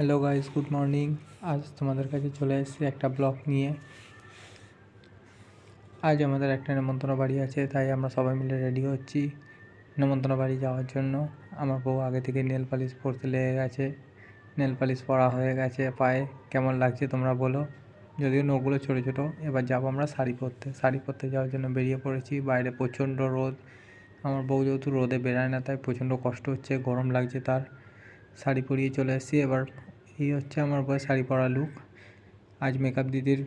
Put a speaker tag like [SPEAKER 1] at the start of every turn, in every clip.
[SPEAKER 1] Hello guys, good morning. আজ তোমাদের কাছে চলে এসেছি একটা ব্লগ নিয়ে। আজ আমাদের একটা নেমন্তন্ন বাড়ি আছে, তাই আমরা সবাই মিলে রেডি হচ্ছি নেমন্তন্ন বাড়ি যাওয়ার জন্য। আমার বউ আগে থেকে নেল পালিশ পরতে লেগে গেছে, নেল পালিশ পরা হয়ে গেছে পায়ে। কেমন লাগছে তোমরা বলো। যদিও নখগুলো ছোটো ছোটো, এবার যাব আমরা শাড়ি পরতে। শাড়ি পরতে যাওয়ার জন্য বেরিয়ে পড়েছি, বাইরে প্রচণ্ড রোদ। আমার বউ যেহেতু রোদে বেরায় না, তাই প্রচণ্ড কষ্ট হচ্ছে, গরম লাগছে তার। শাড়ি পরিয়ে চলে এসেছি, এবার এই হচ্ছে আমার বউয়ের শাড়ি পরা লুক আজ মেকআপ দিদির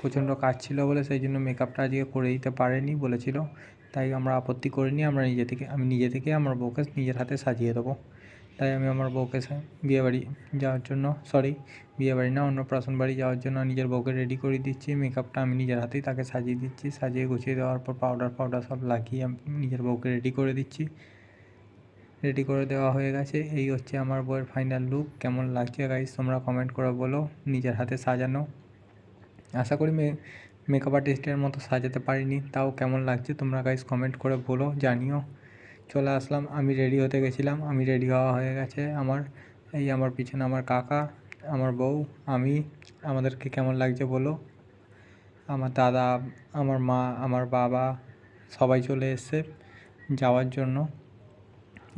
[SPEAKER 1] প্রচণ্ড কাজ ছিল বলে সেই জন্য মেকআপটা আজকে করে দিতে পারেনি বলেছিল। তাই আমরা আপত্তি করিনি, আমরা নিজে থেকে, আমি নিজে থেকে আমার বউকে নিজের হাতে সাজিয়ে দেবো। তাই আমি আমার বউকে বিয়েবাড়ি যাওয়ার জন্য সরি বিয়েবাড়ি না অন্নপ্রাশন বাড়ি যাওয়ার জন্য নিজের বউকে রেডি করে দিচ্ছি। মেকআপটা আমি নিজের হাতেই তাকে সাজিয়ে দিচ্ছি। সাজিয়ে গুছিয়ে দেওয়ার পর পাউডার পাউডার সব লাগিয়ে আমি নিজের বউকে রেডি করে দিচ্ছি। রেডি করে দেওয়া হয়ে গেছে। এই হচ্ছে আমার বউয়ের ফাইনাল লুক কেমন লাগছে গাইজ তোমরা কমেন্ট করে বলো। নিজের হাতে সাজানো। আশা করি মে মেকআপ আর্টিস্টের মতো সাজাতে পারিনি। তাও কেমন লাগছে তোমরা গাইজ কমেন্ট করে বলো, জানিও। চলে আসলাম। আমি রেডি হতে গেছিলাম। আমি রেডি হওয়া হয়ে গেছে আমার। এই আমার পিছনে আমার কাকা, আমার বউ, আমি। আমাদেরকে কেমন লাগছে বলো। আমার দাদা, আমার মা, আমার বাবা, সবাই চলে এসছে যাওয়ার জন্য।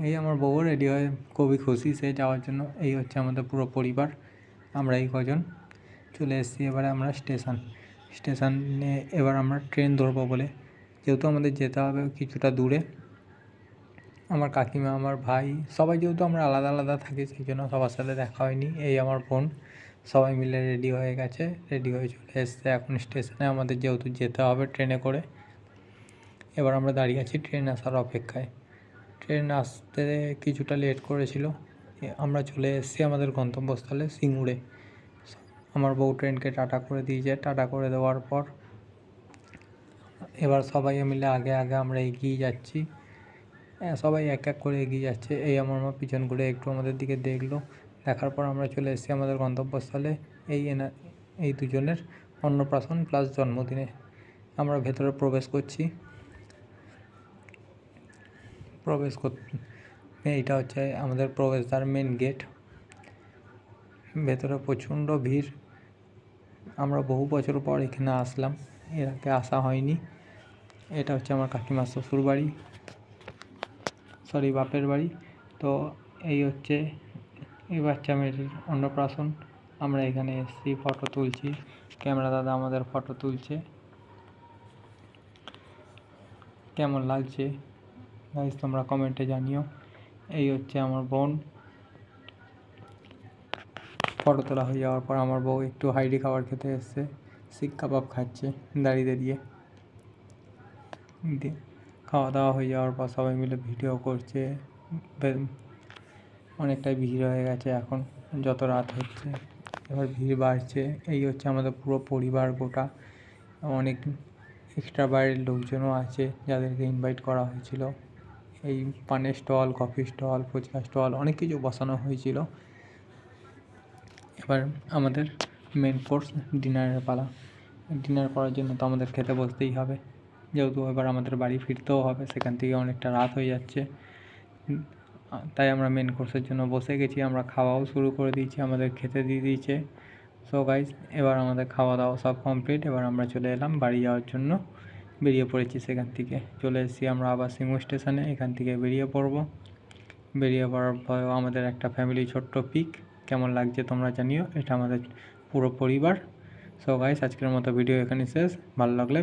[SPEAKER 1] এই আমার বউ রেডি হয়ে, খুবই খুশি সে যাওয়ার জন্য। এই হচ্ছে আমাদের পুরো পরিবার, আমরা এই কজন। চলে এসেছি এবারে আমরা স্টেশন। স্টেশনে এবার আমরা ট্রেন ধরবো বলে। যেহেতু আমাদের যেতে হবে কিছুটা দূরে। আমার কাকিমা, আমার ভাই, সবাই যেহেতু আমরা আলাদা আলাদা থাকি, সেই জন্য সবার সাথে দেখা হয়নি। এই আমার বোন, সবাই মিলে রেডি হয়ে গেছে রেডি হয়ে চলে এসছে এখন স্টেশনে। আমাদের যেহেতু যেতে হবে ট্রেনে করে। এবার আমরা দাঁড়িয়ে আছি ট্রেন আসার অপেক্ষায়। ট্রেন আসতে কিছুটা লেট করেছিল। আমরা চলে এসেছি আমাদের গন্তব্যস্থলে সিঙ্গুরে। আমার বউ ট্রেনকে টাটা করে দিয়েছে। টাটা করে দেওয়ার পর এবার সবাই মিলে আগে আগে আমরা এগিয়ে যাচ্ছি। সবাই এক এক করে এগিয়ে যাচ্ছে। এই আমার মা পিছন ঘুরে একটু আমাদের দিকে দেখল। দেখার পর আমরা চলে এসেছি আমাদের গন্তব্যস্থলে। এই এনা, এই দুজনের অন্নপ্রাশন প্লাস জন্মদিনে। আমরা ভেতরে প্রবেশ করছি। প্রবেশ করতে এইটা হচ্ছে আমাদের প্রবেশদ্বার মেন গেট ভেতরে প্রচণ্ড ভিড়। আমরা বহু বছর পর এখানে আসলাম। এর আগে আসা হয়নি। এটা হচ্ছে আমার কাকিমার শ্বশুর বাড়ি। সরি বাপের বাড়ি। তো এই হচ্ছে, এই বাচ্চা মেয়েটির অন্নপ্রাশন। আমরা এখানে এসেছি ফটো তুলছি। ক্যামেরা দাদা আমাদের ফটো তুলছে। কেমন লাগছে? গাইজ তোমরা কমেন্টে জানিও। এই হচ্ছে আমার বোন। ফটো তোলা হয়ে যাওয়ার পর আমার বউ একটু হাইডি খাবার খেতে এসছে। শিক কাবাব খাচ্ছে দাঁড়িয়ে দাঁড়িয়ে খাওয়া দাওয়া হয়ে যাওয়ার পর সবাই মিলে ভিডিও করছে। অনেকটাই ভিড় হয়ে গেছে এখন, যত রাত হচ্ছে। এবার ভিড় বাড়ছে। এই হচ্ছে আমাদের পুরো পরিবার গোটা। অনেক এক্সট্রা বাইরের লোকজনও আছে যাদেরকে ইনভাইট করা হয়েছিল। এই পানের stall coffee stall, fuchka stall অনেক কিছু বসানো হয়েছিল। এবার আমাদের মেন কোর্স ডিনারের পালা। ডিনার করার জন্য তো আমাদের খেতে বসতেই হবে। যেহেতু এবার আমাদের বাড়ি ফিরতেও হবে, সেখান থেকে অনেকটা রাত হয়ে যাচ্ছে। তাই আমরা মেন কোর্সের জন্য বসে গেছি। আমরা খাওয়াও শুরু করে দিয়েছি, আমাদের খেতে দিয়ে দিয়েছে। সো গাইজ এবার আমাদের খাওয়া দাওয়া সব কমপ্লিট এবার আমরা চলে এলাম বাড়ি যাওয়ার জন্য। বেরিয়ে পড়েছি সেখান থেকে। চলে এসেছি আমরা আবার সিংহ স্টেশনে, এখান থেকে বেরিয়ে পড়ব। বেরিয়ে পড়ার পর আমাদের একটা ফ্যামিলি ছোট্ট পিক কেমন লাগছে তোমরা জানিও, এটা আমাদের পুরো পরিবার। সো গাইস আজকের মতো ভিডিও এখানে শেষ। ভালো লাগলে